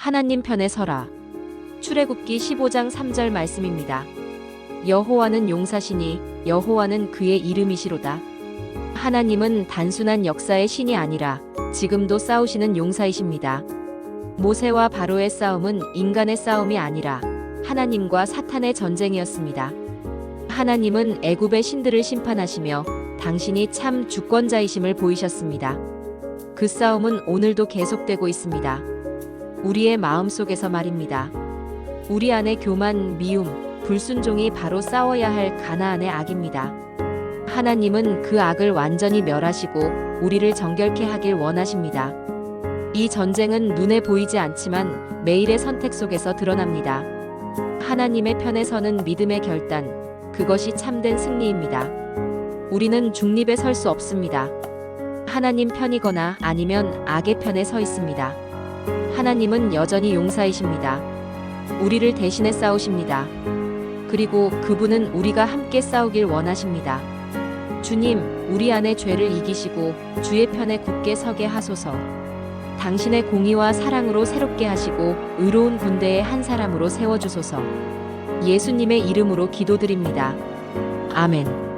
하나님 편에 서라. 출애굽기 15장 3절 말씀입니다. 여호와는 용사시니 여호와는 그의 이름이시로다. 하나님은 단순한 역사의 신이 아니라 지금도 싸우시는 용사이십니다. 모세와 바로의 싸움은 인간의 싸움이 아니라 하나님과 사탄의 전쟁이었습니다. 하나님은 애굽의 신들을 심판하시며 당신이 참 주권자이심을 보이셨습니다. 그 싸움은 오늘도 계속되고 있습니다. 우리의 마음 속에서 말입니다. 우리 안의 교만, 미움, 불순종이 바로 싸워야 할 가나안의 악입니다. 하나님은 그 악을 완전히 멸하시고 우리를 정결케 하길 원하십니다. 이 전쟁은 눈에 보이지 않지만 매일의 선택 속에서 드러납니다. 하나님의 편에 서는 믿음의 결단, 그것이 참된 승리입니다. 우리는 중립에 설 수 없습니다. 하나님 편이거나 아니면 악의 편에 서 있습니다. 하나님은 여전히 용사이십니다. 우리를 대신해 싸우십니다. 그리고 그분은 우리가 함께 싸우길 원하십니다. 주님, 우리 안의 죄를 이기시고 주의 편에 굳게 서게 하소서. 당신의 공의와 사랑으로 새롭게 하시고 의로운 군대의 한 사람으로 세워주소서. 예수님의 이름으로 기도드립니다. 아멘.